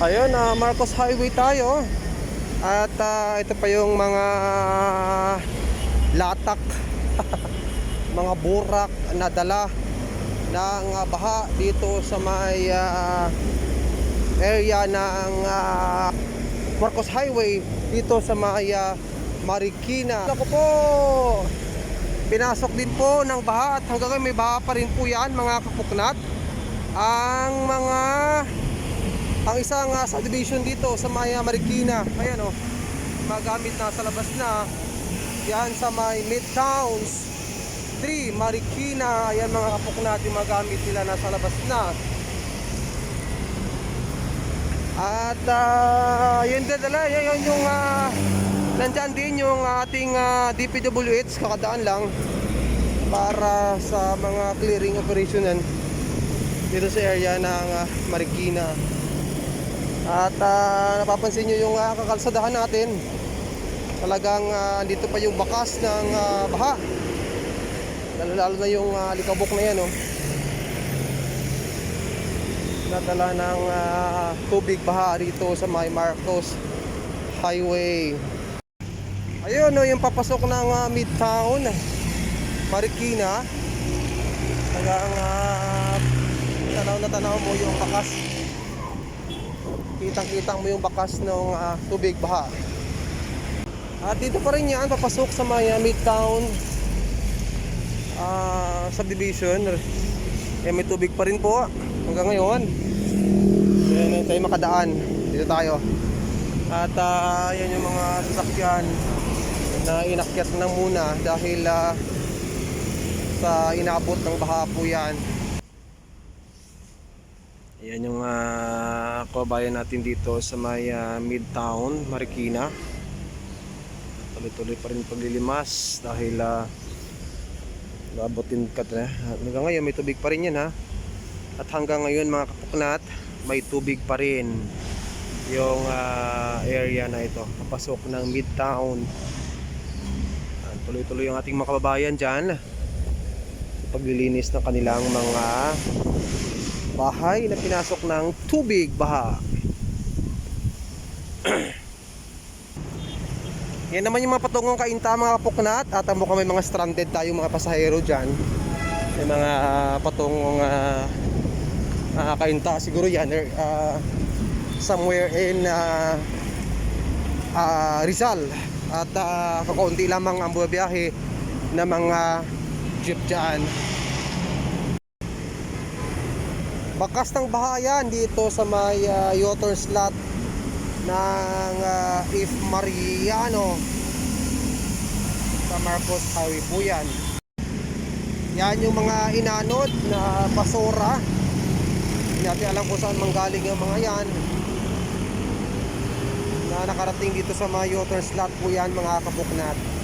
Ayun, ah, Marcos Highway tayo. At ah, ito pa yung mga latak, mga burak na dala ng ah, baha dito sa may ah, area ng ah, Marcos Highway dito sa may ah, Marikina. Ako po, pinasok din po ng baha at hanggang may baha pa rin po yan mga kapuknat. Ang mga ang isang uh, subdivision dito sa Maya Marikina. Ayan o magamit na sa labas na. Yan sa may Midtowns. 3 Marikina. Ayan mga kapok natin magamit nila na sa labas na. At uh, yun din dala yun, yun yung uh, nandyan din yung ating uh, DPWH kakadaan lang para sa mga clearing operation yan. Dito sa area ng uh, Marikina at ah, napapansin nyo yung uh, kakalsadahan natin. Talagang ah, dito pa yung bakas ng ah, baha. Lalo, lalo na yung uh, likabok na yan. Oh. Nadala ng ah, tubig baha rito sa may Marcos Highway. Ayun oh, yung papasok ng ah, Midtown. Marikina. Talagang uh, tanaw na tanaw mo yung bakas kitang-kitang mo yung bakas ng ah, tubig baha. At dito pa rin yan, papasok sa may ah, Midtown ah, subdivision. Eh, may tubig pa rin po hanggang ngayon. Yan, tayo makadaan. Dito tayo. At ah, yan yung mga sasakyan na inakyat na muna dahil ah, sa inaabot ng baha po yan. Ayan yung uh, kabayan natin dito sa may ah, Midtown, Marikina. Tuloy-tuloy pa rin paglilimas dahil uh, nabotin ka na. Hanggang ngayon may tubig pa rin yan ha. At hanggang ngayon mga kapuknat, may tubig pa rin yung ah, area na ito. Papasok ng Midtown. Tuloy-tuloy yung ating mga kababayan dyan. Paglilinis ng kanilang mga bahay na pinasok ng tubig baha. Yan naman yung mga patungong kainta mga kapuknat at ang mukhang may mga stranded tayo mga pasahero dyan. May mga patungong uh, uh, kainta siguro yan uh, somewhere in uh, uh, Rizal at uh, kakaunti lamang ang buwabiyahe ng mga jeep dyan. Bakas ng bahayan dito sa may uh, Yotor slot ng uh, If Mariano sa Marcos Highway po yan. Yan yung mga inanod na basura. Hindi natin alam kung saan manggaling yung mga yan. Na nakarating dito sa mga Yotor slot po yan mga kabuknat.